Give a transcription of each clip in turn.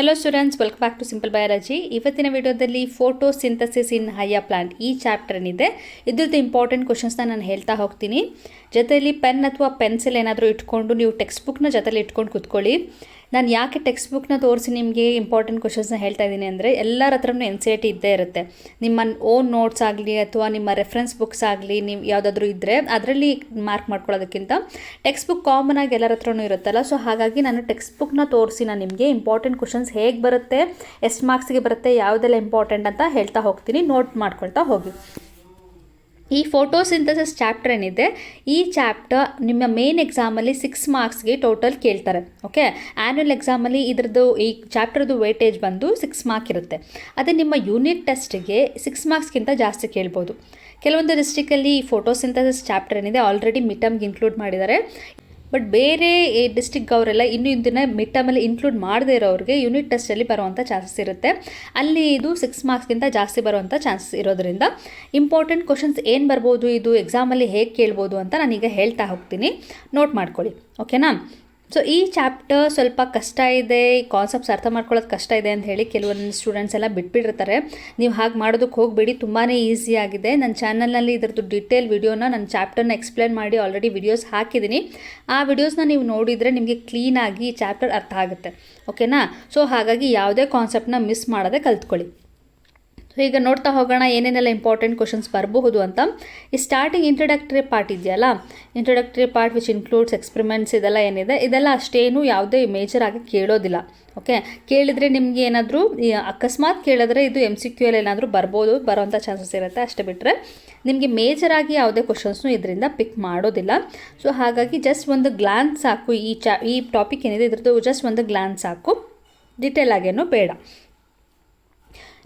Hello students welcome back to simple biology ಇವತ್ತಿನ ವಿಡಿಯೋದಲ್ಲಿ photosynthesis in higher plant ಈ chapter ಏನಿದೆ ಇದ್ರದ್ದು ಇಂಪಾರ್ಟೆಂಟ್ ಕ್ವಶನ್ಸ್ನ ನಾನು ಹೇಳ್ತಾ ಹೋಗ್ತೀನಿ. ಜೊತೆಯಲ್ಲಿ ಪೆನ್ ಅಥವಾ ಪೆನ್ಸಿಲ್ ಏನಾದರೂ ಇಟ್ಕೊಂಡು ನೀವು ಟೆಕ್ಸ್ಟ್ ಬುಕ್ನ ಜೊತೆಲಿ ಇಟ್ಕೊಂಡು ಕೂತ್ಕೊಳ್ಳಿ. ನಾನು ಯಾಕೆ ಟೆಕ್ಸ್ಟ್ ಬುಕ್ನ ತೋರಿಸಿ ನಿಮಗೆ ಇಂಪಾರ್ಟೆಂಟ್ ಕ್ವಶನ್ಸ್ನ ಹೇಳ್ತಾ ಇದ್ದೀನಿ ಅಂದರೆ, ಎಲ್ಲರ ಹತ್ರನೂ ಎನ್ ಸಿ ಐ ಟಿ ಇದ್ದೇ ಇರುತ್ತೆ. ನಿಮ್ಮ ಓನ್ ನೋಟ್ಸ್ ಆಗಲಿ ಅಥವಾ ನಿಮ್ಮ ರೆಫರೆನ್ಸ್ ಬುಕ್ಸ್ ಆಗಲಿ ನೀವು ಯಾವುದಾದ್ರೂ ಇದ್ದರೆ ಅದರಲ್ಲಿ ಮಾರ್ಕ್ ಮಾಡ್ಕೊಳ್ಳೋದಕ್ಕಿಂತ ಟೆಕ್ಸ್ಟ್ ಬುಕ್ ಕಾಮನ್ ಆಗಿ ಎಲ್ಲರ ಹತ್ರನೂ ಇರುತ್ತಲ್ಲ ಸೊ ಹಾಗಾಗಿ ನಾನು ಟೆಕ್ಸ್ಟ್ ಬುಕ್ನ ತೋರಿಸಿ ನಾನು ನಿಮಗೆ ಇಂಪಾರ್ಟೆಂಟ್ ಕ್ವಶನ್ಸ್ ಹೇಗೆ ಬರುತ್ತೆ, ಎಷ್ಟು ಮಾರ್ಕ್ಸ್ಗೆ ಬರುತ್ತೆ, ಯಾವುದೆಲ್ಲ ಇಂಪಾರ್ಟೆಂಟ್ ಅಂತ ಹೇಳ್ತಾ ಹೋಗ್ತೀನಿ. ನೋಟ್ ಮಾಡ್ಕೊಳ್ತಾ ಹೋಗಿ. ಈ ಫೋಟೋಸಿಂಥಸಿಸ್ ಚಾಪ್ಟರ್ ಏನಿದೆ, ಈ ಚಾಪ್ಟರ್ ನಿಮ್ಮ ಮೇನ್ ಎಕ್ಸಾಮಲ್ಲಿ ಸಿಕ್ಸ್ ಮಾರ್ಕ್ಸ್ಗೆ ಟೋಟಲ್ ಕೇಳ್ತಾರೆ ಓಕೆ ಆ್ಯನ್ಯುವಲ್ ಎಕ್ಸಾಮಲ್ಲಿ ಇದ್ರದ್ದು ಈ ಚಾಪ್ಟರ್ದು ವೇಟೇಜ್ ಬಂದು ಸಿಕ್ಸ್ ಮಾರ್ಕ್ ಇರುತ್ತೆ. ಅದೇ ನಿಮ್ಮ ಯೂನಿಟ್ ಟೆಸ್ಟ್ಗೆ ಸಿಕ್ಸ್ ಮಾರ್ಕ್ಸ್ಗಿಂತ ಜಾಸ್ತಿ ಕೇಳ್ಬೋದು. ಕೆಲವೊಂದು ಡಿಸ್ಟಿಕಲ್ಲಿ ಈ ಫೋಟೋಸಿಂಥಸಿಸ್ ಚಾಪ್ಟರ್ ಏನಿದೆ ಆಲ್ರೆಡಿ ಮಿಟಮ್ಗೆ ಇನ್ಕ್ಲೂಡ್ ಮಾಡಿದ್ದಾರೆ. ಬಟ್ ಬೇರೆ ಡಿಸ್ಟಿಕ್ ಅವರೆಲ್ಲ ಇನ್ನೂ ಇಂದಿನ ಮಿಡ್ ಟರ್ಮಲ್ಲಿ ಇನ್ಕ್ಲೂಡ್ ಮಾಡದೇ ಇರೋರಿಗೆ ಯೂನಿಟ್ ಟೆಸ್ಟಲ್ಲಿ ಬರುವಂಥ ಚಾನ್ಸಸ್ ಇರುತ್ತೆ. ಅಲ್ಲಿ ಇದು ಸಿಕ್ಸ್ ಮಾರ್ಕ್ಸ್ಗಿಂತ ಜಾಸ್ತಿ ಬರುವಂಥ ಚಾನ್ಸಸ್ ಇರೋದ್ರಿಂದ ಇಂಪಾರ್ಟೆಂಟ್ ಕ್ವಶನ್ಸ್ ಏನು ಬರ್ಬೋದು ಇದು ಎಕ್ಸಾಮಲ್ಲಿ ಹೇಗೆ ಕೇಳ್ಬೋದು ಅಂತ ನಾನೀಗ ಹೇಳ್ತಾ ಹೋಗ್ತೀನಿ. ನೋಟ್ ಮಾಡ್ಕೊಳ್ಳಿ. ಓಕೆನಾ ಸೊ ಈ ಚಾಪ್ಟರ್ ಸ್ವಲ್ಪ ಕಷ್ಟ ಇದೆ ಕಾನ್ಸೆಪ್ಟ್ಸ್ ಅರ್ಥ ಮಾಡ್ಕೊಳ್ಳೋದು ಕಷ್ಟ ಇದೆ ಅಂತ ಹೇಳಿ ಕೆಲವೊಂದು ಸ್ಟೂಡೆಂಟ್ಸ್ ಎಲ್ಲ ಬಿಟ್ಬಿಟ್ಟಿರ್ತಾರೆ. ನೀವು ಹಾಗೆ ಮಾಡೋದಕ್ಕೆ ಹೋಗಬೇಡಿ ತುಂಬಾ ಈಸಿ ಆಗಿದೆ. ನನ್ನ ಚಾನಲ್ನಲ್ಲಿ ಇದರದ್ದು ಡಿಟೇಲ್ ವಿಡಿಯೋನ ನನ್ನ ಚಾಪ್ಟರ್ನ ಎಕ್ಸ್ಪ್ಲೇನ್ ಮಾಡಿ ಆಲ್ರೆಡಿ ವಿಡಿಯೋಸ್ ಹಾಕಿದ್ದೀನಿ ಆ ವೀಡಿಯೋಸ್ನ ನೀವು ನೋಡಿದರೆ ನಿಮಗೆ ಕ್ಲೀನಾಗಿ ಈ ಚಾಪ್ಟರ್ ಅರ್ಥ ಆಗುತ್ತೆ. ಓಕೆನಾ ಸೊ ಹಾಗಾಗಿ ಯಾವುದೇ ಕಾನ್ಸೆಪ್ಟನ್ನ ಮಿಸ್ ಮಾಡದೆ ಕಲ್ತ್ಕೊಳ್ಳಿ. ಈಗ ನೋಡ್ತಾ ಹೋಗೋಣ ಏನೇನೆಲ್ಲ ಇಂಪಾರ್ಟೆಂಟ್ ಕ್ವಶನ್ಸ್ ಬರಬಹುದು ಅಂತ. ಈ ಸ್ಟಾರ್ಟಿಂಗ್ ಇಂಟ್ರಡಕ್ಟರಿ ಪಾರ್ಟ್ ಇದೆಯಲ್ಲ introductory part which includes experiments ಇದೆಲ್ಲ ಏನಿದೆ, ಇದೆಲ್ಲ ಅಷ್ಟೇನು ಯಾವುದೇ ಮೇಜರ್ ಆಗಿ ಕೇಳೋದಿಲ್ಲ. ಓಕೆ ಕೇಳಿದರೆ ನಿಮಗೆ ಏನಾದರೂ ಅಕಸ್ಮಾತ್ ಕೇಳಿದ್ರೆ ಇದು ಎಂ ಸಿ ಕ್ಯೂ ಎಲ್ ಏನಾದರೂ ಬರ್ಬೋದು ಬರೋವಂಥ ಚಾನ್ಸಸ್ ಇರುತ್ತೆ ಅಷ್ಟೇ ಬಿಟ್ಟರೆ ನಿಮಗೆ ಮೇಜರ್ ಆಗಿ ಯಾವುದೇ ಕ್ವಶನ್ಸ್ನು ಇದರಿಂದ ಪಿಕ್ ಮಾಡೋದಿಲ್ಲ. ಸೊ ಹಾಗಾಗಿ ಜಸ್ಟ್ ಒಂದು ಗ್ಲಾನ್ಸ್ ಸಾಕು ಈ ಚಾ ಈ ಟಾಪಿಕ್ ಏನಿದೆ, ಇದ್ರದ್ದು ಜಸ್ಟ್ ಒಂದು ಗ್ಲಾನ್ಸ್ ಸಾಕು. ಡಿಟೇಲ್ ಆಗೇನು ಬೇಡ.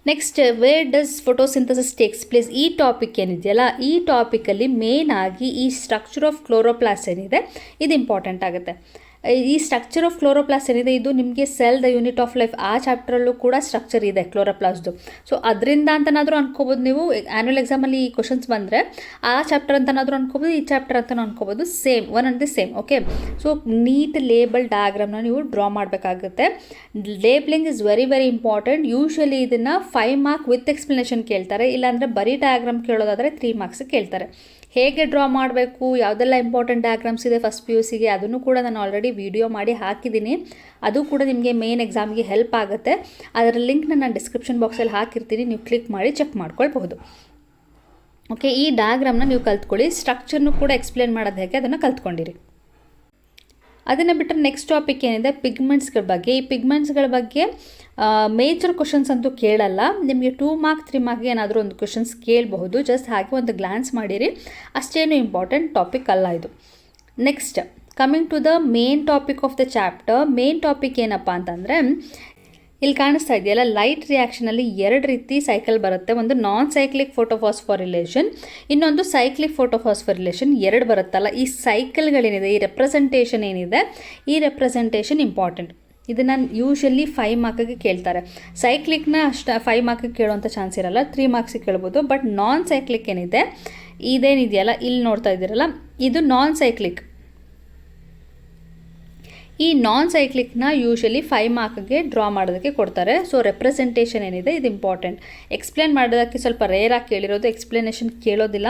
Next where does photosynthesis takes place ಈ ಟಾಪಿಕ್ ಏನಿದೆಯಲ್ಲ, ಈ ಟಾಪಿಕಲ್ಲಿ ಮೇನ್ ಆಗಿ ಈ ಸ್ಟ್ರಕ್ಚರ್ ಆಫ್ ಕ್ಲೋರೋಪ್ಲಾಸ್ ಏನಿದೆ, ಇದು ಇಂಪಾರ್ಟೆಂಟ್ ಆಗುತ್ತೆ. ಈ ಸ್ಟ್ರಕ್ಚರ್ ಆಫ್ ಕ್ಲೋರೋಪ್ಲಾಸ್ ಏನಿದೆ, ಇದು ನಿಮಗೆ cell the unit of life ಆ ಚಾಪ್ಟರಲ್ಲೂ ಕೂಡ ಸ್ಟ್ರಕ್ಚರ್ ಇದೆ ಕ್ಲೋರೋಪ್ಲಾಸ್ದು ಸೊ ಅದರಿಂದ ಅಂತನಾದರೂ ಅನ್ಕೋಬೋದು ನೀವು ಆ್ಯನ್ಯುವಲ್ ಎಕ್ಸಾಮಲ್ಲಿ ಈ ಕ್ವಶನ್ಸ್ ಬಂದರೆ, ಆ ಚಾಪ್ಟರ್ ಅಂತನಾದರೂ ಅನ್ಕೋಬೋದು, ಈ ಚಾಪ್ಟರ್ ಅಂತಲೂ ಅನ್ಕೋಬೋದು same one and the same okay so neat label ಡಯಾಗ್ರಾಮ್ನ ನೀವು ಡ್ರಾ ಮಾಡಬೇಕಾಗುತ್ತೆ. Labelling is very very important usually ಇದನ್ನು ಫೈವ್ ಮಾರ್ಕ್ ವಿತ್ ಎಕ್ಸ್ಪ್ಲನೇಷನ್ ಕೇಳ್ತಾರೆ. ಇಲ್ಲಾಂದರೆ ಬರೀ ಡಯಾಗ್ರಾಮ್ ಕೇಳೋದಾದರೆ ತ್ರೀ ಮಾರ್ಕ್ಸ್ ಕೇಳ್ತಾರೆ. ಹೇಗೆ ಡ್ರಾ ಮಾಡಬೇಕು, ಯಾವುದೆಲ್ಲ ಇಂಪಾರ್ಟೆಂಟ್ ಡಯಾಗ್ರಾಮ್ಸ್ ಇದೆ ಫಸ್ಟ್ ಪಿ ಯು ಸಿಗೆ ಅದನ್ನು ಕೂಡ ನಾನು ಆಲ್ರೆಡಿ ವಿಡಿಯೋ ಮಾಡಿ ಹಾಕಿದ್ದೀನಿ. ಅದು ಕೂಡ ನಿಮಗೆ ಮೇನ್ ಎಕ್ಸಾಮ್ಗೆ ಹೆಲ್ಪ್ ಆಗುತ್ತೆ. ಅದರ ಲಿಂಕ್ನ ನಾನು ಡಿಸ್ಕ್ರಿಪ್ಷನ್ ಬಾಕ್ಸಲ್ಲಿ ಹಾಕಿರ್ತೀನಿ. ನೀವು ಕ್ಲಿಕ್ ಮಾಡಿ ಚೆಕ್ ಮಾಡ್ಕೊಳ್ಬಹುದು. ಓಕೆ ಈ ಡಯಾಗ್ರಾಮ್ನ ನೀವು ಕಲ್ತ್ಕೊಳ್ಳಿ. ಸ್ಟ್ರಕ್ಚರ್ನು ಕೂಡ ಎಕ್ಸ್ಪ್ಲೇನ್ ಮಾಡೋದು ಹೇಗೆ, ಅದನ್ನು ಕಲ್ತ್ಕೊಂಡಿರಿ. ಅದನ್ನು ಬಿಟ್ಟರೆ ನೆಕ್ಸ್ಟ್ ಟಾಪಿಕ್ ಏನಿದೆ? ಪಿಗ್ಮೆಂಟ್ಸ್ಗಳ ಬಗ್ಗೆ. ಈ ಪಿಗ್ಮೆಂಟ್ಸ್ಗಳ ಬಗ್ಗೆ ಮೇಜರ್ ಕ್ವಶನ್ಸ್ ಅಂತೂ ಕೇಳಲ್ಲ. ನಿಮಗೆ ಟೂ ಮಾರ್ಕ್ ತ್ರೀ ಮಾರ್ಕ್ಗೆ ಏನಾದರೂ ಒಂದು ಕ್ವಶನ್ಸ್ ಕೇಳಬಹುದು. ಜಸ್ಟ್ ಹಾಗೆ ಒಂದು ಗ್ಲಾನ್ಸ್ ಮಾಡಿರಿ. ಅಷ್ಟೇನು ಇಂಪಾರ್ಟೆಂಟ್ ಟಾಪಿಕ್ ಅಲ್ಲ ಇದು. Next coming to the main topic of the chapter main topic ಏನಪ್ಪ ಅಂತಂದರೆ ಇಲ್ಲಿ ಕಾಣಿಸ್ತಾ ಇದೆಯಲ್ಲ ಲೈಟ್ ರಿಯಾಕ್ಷನಲ್ಲಿ ಎರಡು ರೀತಿ ಸೈಕಲ್ ಬರುತ್ತೆ. ಒಂದು ನಾನ್ ಸೈಕ್ಲಿಕ್ ಫೋಟೋಫಾಸ್ಫೊರಿಲೇಷನ್ ಇನ್ನೊಂದು ಸೈಕ್ಲಿಕ್ ಫೋಟೋಫಾಸ್ಫೊರಿಲೇಷನ್ ಎರಡು ಬರುತ್ತಲ್ಲ. ಈ ಸೈಕಲ್ಗಳೇನಿದೆ ಈ ರೆಪ್ರೆಸೆಂಟೇಷನ್ ಏನಿದೆ, ಈ ರೆಪ್ರೆಸೆಂಟೇಷನ್ ಇಂಪಾರ್ಟೆಂಟ್ ಇದನ್ನು ಯೂಶಲಿ ಫೈವ್ ಮಾರ್ಕಿಗೆ ಕೇಳ್ತಾರೆ. ಸೈಕ್ಲಿಕ್ನ ಅಷ್ಟು ಫೈವ್ ಮಾರ್ಕಿಗೆ ಕೇಳುವಂಥ ಚಾನ್ಸ್ ಇರಲ್ಲ. ತ್ರೀ ಮಾರ್ಕ್ಸಿಗೆ ಕೇಳ್ಬೋದು. ಬಟ್ ನಾನ್ ಸೈಕ್ಲಿಕ್ ಏನಿದೆ, ಇದೇನಿದೆಯಲ್ಲ, ಇಲ್ಲಿ ನೋಡ್ತಾ ಇದ್ದೀರಲ್ಲ, ಇದು ನಾನ್ ಸೈಕ್ಲಿಕ್ ಈ ನಾನ್ ಸೈಕ್ಲಿಕ್ನ ಯೂಶಲಿ ಫೈವ್ ಮಾರ್ಕ್ಗೆ ಡ್ರಾ ಮಾಡೋದಕ್ಕೆ ಕೊಡ್ತಾರೆ. ಸೊ ರೆಪ್ರೆಸೆಂಟೇಷನ್ ಏನಿದೆ, ಇದು ಇಂಪಾರ್ಟೆಂಟ್ ಎಕ್ಸ್ಪ್ಲೇನ್ ಮಾಡೋದಕ್ಕೆ ಸ್ವಲ್ಪ ರೇರಾಗಿ ಕೇಳಿರೋದು ಎಕ್ಸ್ಪ್ಲನೇಷನ್ ಕೇಳೋದಿಲ್ಲ.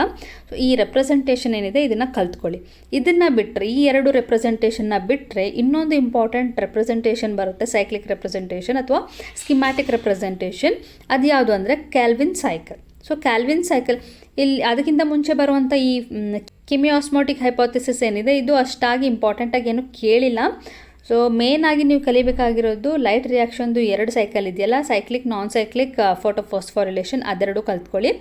ಸೊ ಈ ರೆಪ್ರೆಸೆಂಟೇಷನ್ ಏನಿದೆ, ಇದನ್ನು ಕಲ್ತ್ಕೊಳ್ಳಿ. ಇದನ್ನು ಬಿಟ್ಟರೆ ಈ ಎರಡು ರೆಪ್ರೆಸೆಂಟೇಷನ್ನ ಬಿಟ್ಟರೆ ಇನ್ನೊಂದು ಇಂಪಾರ್ಟೆಂಟ್ ರೆಪ್ರೆಸೆಂಟೇಷನ್ ಬರುತ್ತೆ ಸೈಕ್ಲಿಕ್ ರೆಪ್ರೆಸೆಂಟೇಷನ್ ಅಥವಾ ಸ್ಕಿಮ್ಯಾಟಿಕ್ ರೆಪ್ರೆಸೆಂಟೇಷನ್ ಅದು ಯಾವುದು ಅಂದರೆ Calvin cycle so Calvin cycle ಇಲ್ಲಿ ಅದಕ್ಕಿಂತ ಮುಂಚೆ ಬರುವಂಥ ಈ ಕಿಮಿಯಾಸ್ಮೋಟಿಕ್ ಹೈಪೋಥಿಸಿಸ್ ಏನಿದೆ, ಇದು ಅಷ್ಟಾಗಿ ಇಂಪಾರ್ಟೆಂಟಾಗಿ ಏನು ಕೇಳಿಲ್ಲ. ಸೊ ಆಗಿ ನೀವು ಕಲಿಬೇಕಾಗಿರೋದು ಲೈಟ್ ರಿಯಾಕ್ಷನ್ದು ಎರಡು ಸೈಕಲ್ ಇದೆಯಲ್ಲ cyclic non cyclic photo photophosphorylation ಅದೆರಡು ಕಲ್ತ್ಕೊಳ್ಳಿ.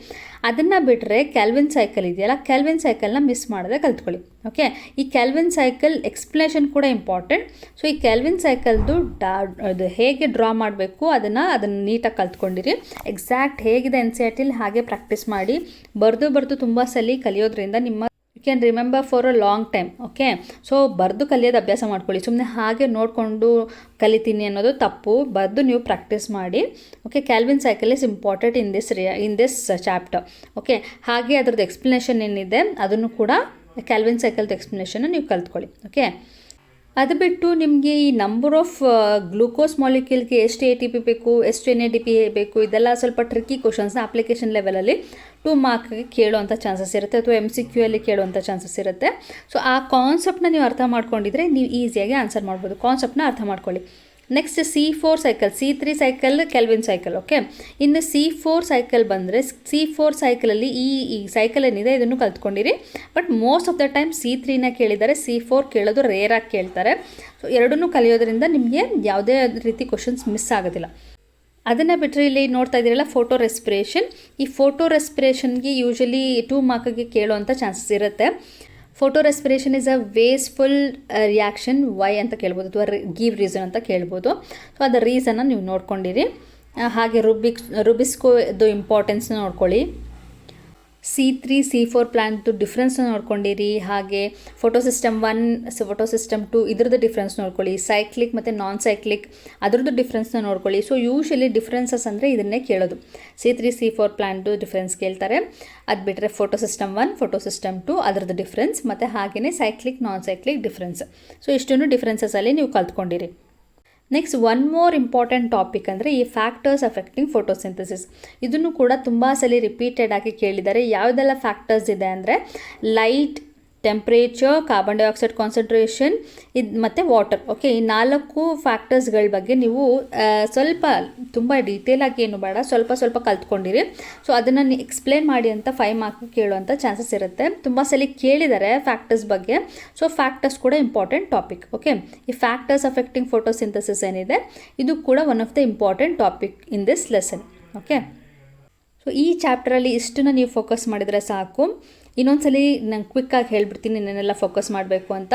ಅದನ್ನು ಬಿಟ್ಟರೆ ಕ್ಯಾಲ್ವಿನ್ ಸೈಕಲ್ ಇದೆಯಲ್ಲ ಕ್ಯಾಲ್ವಿನ್ ಸೈಕಲ್ನ ಮಿಸ್ ಮಾಡದೆ ಕಲ್ತ್ಕೊಳ್ಳಿ ಓಕೆ ಈ ಕ್ಯಾಲ್ವಿನ್ ಸೈಕಲ್ ಎಕ್ಸ್ಪ್ಲನೇಷನ್ ಕೂಡ ಇಂಪಾರ್ಟೆಂಟ್ ಸೊ ಈ ಕ್ಯಾಲ್ವಿನ್ ಸೈಕಲ್ದು ಡಾ, ಅದು ಹೇಗೆ ಡ್ರಾ ಮಾಡಬೇಕು ಅದನ್ನು ಅದನ್ನು ನೀಟಾಗಿ ಕಲ್ತ್ಕೊಂಡಿರಿ. ಎಕ್ಸಾಕ್ಟ್ ಹೇಗಿದೆ ಎನ್ ಸಿ ಟಿಲಿ ಹಾಗೆ ಪ್ರಾಕ್ಟೀಸ್ ಮಾಡಿ. ಬರೆದು ಬರೆದು ತುಂಬ ಸಲ ಕಲಿಯೋದ್ರಿಂದ ನಿಮ್ಮ can remember for a long time okay so ಬರೆದು ಕಲಿಯೋದು ಅಭ್ಯಾಸ ಮಾಡ್ಕೊಳ್ಳಿ. ಸುಮ್ಮನೆ ಹಾಗೆ ನೋಡಿಕೊಂಡು ಕಲಿತೀನಿ ಅನ್ನೋದು ತಪ್ಪು. ಬರೆದು ನೀವು ಪ್ರಾಕ್ಟೀಸ್ ಮಾಡಿ okay Calvin cycle is important in this ರಿಯ in this chapter okay ಹಾಗೆ ಅದ್ರದ್ದು ಎಕ್ಸ್ಪ್ಲನೇಷನ್ ಏನಿದೆ, ಅದನ್ನು ಕೂಡ ಕ್ಯಾಲ್ವಿನ್ ಸೈಕಲ್ದು ಎಕ್ಸ್ಪ್ಲನೇಷನ್ನ ನೀವು ಕಲ್ತ್ಕೊಳ್ಳಿ ಓಕೆ ಅದು ಬಿಟ್ಟು ನಿಮಗೆ ಈ ನಂಬರ್ ಆಫ್ ಗ್ಲೂಕೋಸ್ ಮಾಲಿಕ್ಯೂಲ್ಗೆ ಎಷ್ಟು ಎ ಟಿ ಪಿ ಬೇಕು, ಎಷ್ಟು ಎನ್ ಎ ಡಿ ಪಿ ಬೇಕು, ಇದೆಲ್ಲ ಸ್ವಲ್ಪ ಟ್ರಿಕ್ಕಿ ಕ್ವಶನ್ಸ್ನ ಅಪ್ಲಿಕೇಶನ್ ಲೆವೆಲಲ್ಲಿ ಟು ಮಾರ್ಕ್ಗೆ ಕೇಳುವಂಥ ಚಾನ್ಸಸ್ ಇರುತ್ತೆ ಅಥವಾ ಎಂ ಸಿ ಕ್ಯೂ ಅಲ್ಲಿ ಕೇಳುವಂಥ ಚಾನ್ಸಸ್ ಇರುತ್ತೆ. ಸೊ ಆ ಕಾನ್ಸೆಪ್ಟನ್ನ ನೀವು ಅರ್ಥ ಮಾಡ್ಕೊಂಡಿದ್ರೆ ನೀವು ಈಸಿಯಾಗಿ ಆನ್ಸರ್ ಮಾಡ್ಬೋದು. ಕಾನ್ಸೆಪ್ಟ್ನ ಅರ್ಥ ಮಾಡ್ಕೊಳ್ಳಿ. Next C four cycle C three cycle Calvin cycle okay ಇನ್ನು ಸಿ ಫೋರ್ ಸೈಕಲ್ ಬಂದರೆ ಸಿ ಫೋರ್ ಸೈಕಲಲ್ಲಿ ಈ ಈ ಸೈಕಲ್ ಏನಿದೆ, ಇದನ್ನು ಕಲ್ತ್ಕೊಂಡಿರಿ. But most of the time C ತ್ರೀನ ಕೇಳಿದ್ದಾರೆ ಸಿ ಫೋರ್ ಕೇಳೋದು ರೇರಾಗಿ ಕೇಳ್ತಾರೆ. ಸೊ ಎರಡನ್ನೂ ಕಲಿಯೋದ್ರಿಂದ ನಿಮಗೆ ಯಾವುದೇ ರೀತಿ ಕ್ವಶನ್ಸ್ ಮಿಸ್ ಆಗೋದಿಲ್ಲ. ಅದನ್ನು ಬಿಟ್ಟರೆ ಇಲ್ಲಿ ನೋಡ್ತಾ ಇದ್ದೀರಲ್ಲ ಫೋಟೋ ರೆಸ್ಪಿರೇಷನ್ ಈ ಫೋಟೋ ರೆಸ್ಪಿರೇಷನ್ಗೆ ಯೂಶಲಿ ಟೂ ಮಾರ್ಕಿಗೆ ಕೇಳುವಂಥ ಚಾನ್ಸಸ್ ಇರುತ್ತೆ. Photo respiration is a wasteful reaction why ಅಂತ ಕೇಳ್ಬೋದು, ಅಥವಾ ಗಿವ್ ರೀಸನ್ ಅಂತ ಕೇಳ್ಬೋದು. ಸೊ ಅದರ ರೀಸನ್ನ ನೀವು ನೋಡ್ಕೊಂಡಿರಿ. ಹಾಗೆ ರುಬಿಕ್ಸ್ ರುಬಿಸ್ಕೋದು ಇಂಪಾರ್ಟೆನ್ಸ್ನ ನೋಡ್ಕೊಳ್ಳಿ. ಸಿ ತ್ರೀ ಸಿ ಫೋರ್ ಪ್ಲ್ಯಾನ್ದು ಡಿಫ್ರೆನ್ಸ್ ನೋಡ್ಕೊಂಡಿರಿ. ಹಾಗೆ photo system one photo system two ಇದ್ರದ್ದು ಡಿಫ್ರೆನ್ಸ್ ನೋಡ್ಕೊಳ್ಳಿ. ಸೈಕ್ಲಿಕ್ ಮತ್ತು ನಾನ್ ಸೈಕ್ಲಿಕ್ ಅದ್ರದ್ದು ಡಿಫ್ರೆನ್ಸ್ನ ನೋಡ್ಕೊಳ್ಳಿ. ಸೊ ಯೂಶಲಿ ಡಿಫ್ರೆನ್ಸಸ್ ಅಂದರೆ ಇದನ್ನೇ ಕೇಳೋದು. ಸಿ ತ್ರೀ ಸಿ ಫೋರ್ ಪ್ಲ್ಯಾನ್ದು ಡಿಫ್ರೆನ್ಸ್ ಕೇಳ್ತಾರೆ. ಅದು ಬಿಟ್ಟರೆ photo system one photo system two ಅದರದ್ದು ಡಿಫ್ರೆನ್ಸ್ ಮತ್ತು ಹಾಗೆಯೇ cyclic non cyclic difference so ಇಷ್ಟನ್ನು ಡಿಫ್ರೆನ್ಸಸಲ್ಲಿ ನೀವು ಕಲ್ತ್ಕೊಂಡಿರಿ. Next one more important topic ಅಂದರೆ ಈ ಫ್ಯಾಕ್ಟರ್ಸ್ ಅಫೆಕ್ಟಿಂಗ್ ಫೋಟೋಸಿಂಥಸಿಸ್ ಇದನ್ನು ಕೂಡ ತುಂಬ ಸಲ ರಿಪೀಟೆಡ್ ಆಗಿ ಕೇಳಿದ್ದಾರೆ. ಯಾವುದೆಲ್ಲ ಫ್ಯಾಕ್ಟರ್ಸ್ ಇದೆ ಅಂದರೆ light temperature carbon dioxide concentration ಇದು ಮತ್ತು ವಾಟರ್ ಓಕೆ ಈ ನಾಲ್ಕು ಫ್ಯಾಕ್ಟರ್ಸ್ಗಳ ಬಗ್ಗೆ ನೀವು ಸ್ವಲ್ಪ ತುಂಬ ಡೀಟೇಲಾಗಿ ಏನು ಬೇಡ, ಸ್ವಲ್ಪ ಸ್ವಲ್ಪ ಕಲ್ತ್ಕೊಂಡಿರಿ. ಸೊ ಅದನ್ನು ಎಕ್ಸ್ಪ್ಲೇನ್ ಮಾಡಿ ಅಂತ ಫೈವ್ ಮಾರ್ಕ್ ಕೇಳುವಂಥ ಚಾನ್ಸಸ್ ಇರುತ್ತೆ. ತುಂಬ ಸಲ ಕೇಳಿದ್ದಾರೆ ಫ್ಯಾಕ್ಟರ್ಸ್ ಬಗ್ಗೆ. ಸೊ ಫ್ಯಾಕ್ಟರ್ಸ್ ಕೂಡ ಇಂಪಾರ್ಟೆಂಟ್ ಟಾಪಿಕ್ ಓಕೆ ಈ ಫ್ಯಾಕ್ಟರ್ಸ್ ಅಫೆಕ್ಟಿಂಗ್ ಫೋಟೋಸಿಂಥಸಿಸ್ ಏನಿದೆ, ಇದು ಕೂಡ one of the important topic in this lesson okay so ಈ ಚಾಪ್ಟರಲ್ಲಿ ಇಷ್ಟನ್ನು ನೀವು ಫೋಕಸ್ ಮಾಡಿದರೆ ಸಾಕು. ಇನ್ನೊಂದ್ಸಲಿ ನಾನು ಕ್ವಿಕ್ಕಾಗಿ ಹೇಳ್ಬಿಡ್ತೀನಿ ಇನ್ನೇನೆಲ್ಲ ಫೋಕಸ್ ಮಾಡಬೇಕು ಅಂತ.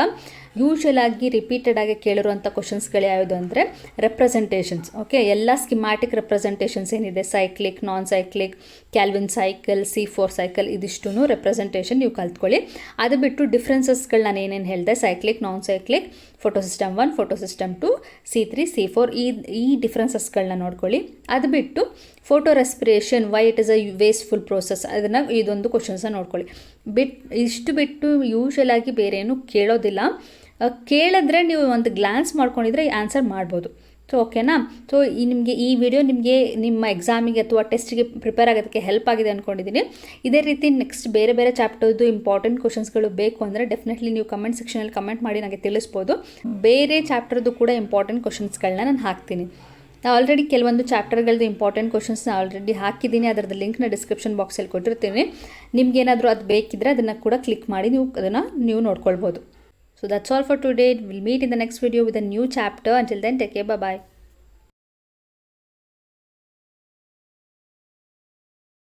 ಯೂಶಲ್ ಆಗಿ ರಿಪೀಟೆಡ್ ಆಗಿ ಕೇಳಿರುವಂಥ ಕ್ವಶನ್ಸ್ಗಳು ಯಾವುದು ಅಂದರೆ ರೆಪ್ರೆಸೆಂಟೇಷನ್ಸ್ ಓಕೆ ಎಲ್ಲ ಸ್ಕಿಮ್ಯಾಟಿಕ್ ರೆಪ್ರೆಸೆಂಟೇಷನ್ಸ್ ಏನಿದೆ? Cyclic non cyclic Calvin cycle C four cycle ಇದಿಷ್ಟು ರೆಪ್ರೆಸೆಂಟೇಷನ್ ನೀವು ಕಲ್ತ್ಕೊಳ್ಳಿ. ಅದು ಬಿಟ್ಟು ಡಿಫ್ರೆನ್ಸಸ್ಗಳು ನಾನು ಏನೇನು ಹೇಳಿದೆ? Cyclic non cyclic photo system one photo system two C three C four ಈ ಈ ಡಿಫ್ರೆನ್ಸಸ್ಗಳನ್ನ ನೋಡ್ಕೊಳ್ಳಿ. ಅದು ಬಿಟ್ಟು photo respiration why it is a wasteful process ಅದನ್ನು ಇದೊಂದು ಕ್ವಶನ್ಸನ್ನ ನೋಡ್ಕೊಳ್ಳಿ. ಬಿಟ್ ಇಷ್ಟು ಬಿಟ್ಟು ಯೂಶಲ್ ಆಗಿ ಬೇರೆ ಏನು ಕೇಳೋದಿಲ್ಲ ಕೇಳಿದ್ರೆ ನೀವು ಒಂದು ಗ್ಲಾನ್ಸ್ ಮಾಡ್ಕೊಂಡಿದ್ರೆ ಆನ್ಸರ್ ಮಾಡ್ಬೋದು. ಸೊ ಓಕೆನಾ ಸೊ ಈ ನಿಮಗೆ ಈ ವಿಡಿಯೋ ನಿಮಗೆ ನಿಮ್ಮ ಎಕ್ಸಾಮಿಗೆ ಅಥವಾ ಟೆಸ್ಟಿಗೆ ಪ್ರಿಪೇರ್ ಆಗೋದಕ್ಕೆ ಹೆಲ್ಪ್ ಆಗಿದೆ ಅಂದ್ಕೊಂಡಿದ್ದೀನಿ ಇದೇ ರೀತಿ ನೆಕ್ಸ್ಟ್ ಬೇರೆ ಬೇರೆ ಚಾಪ್ಟರ್ದು ಇಂಪಾರ್ಟೆಂಟ್ ಕ್ವಶನ್ಸ್ಗಳು ಬೇಕು ಅಂದರೆ ಡೆಫಿನೆಟ್ಲಿ ನೀವು ಕಮೆಂಟ್ ಸೆಕ್ಷನಲ್ಲಿ ಕಮೆಂಟ್ ಮಾಡಿ ನನಗೆ ತಿಳಿಸ್ಬೋದು. ಬೇರೆ ಚಾಪ್ಟರ್ದು ಕೂಡ ಇಂಪಾರ್ಟೆಂಟ್ ಕ್ವಶನ್ಸ್ಗಳನ್ನ ನಾನು ಹಾಕ್ತೀನಿ. ನಾನು ಆಲ್ರೆಡಿ ಕೆಲವೊಂದು ಚಾಪ್ಟರ್ಗಳದ್ದು ಇಂಪಾರ್ಟೆಂಟ್ ಕ್ವಶನ್ಸ್ನ ಆಲ್ರೆಡಿ ಹಾಕಿದ್ದೀನಿ ಅದರದ್ದು ಲಿಂಕ್ನ ಡಿಸ್ಕ್ರಿಪ್ಷನ್ ಬಾಕ್ಸಲ್ಲಿ ಕೊಟ್ಟಿರ್ತೀನಿ. ನಿಮಗೇನಾದರೂ ಅದು ಬೇಕಿದ್ದರೆ ಅದನ್ನು ಕೂಡ ಕ್ಲಿಕ್ ಮಾಡಿ ನೀವು ಅದನ್ನು ನೀವು ನೋಡ್ಕೊಳ್ಬೋದು. So that's all for today will meet in the next video with a new chapter until then take bye bye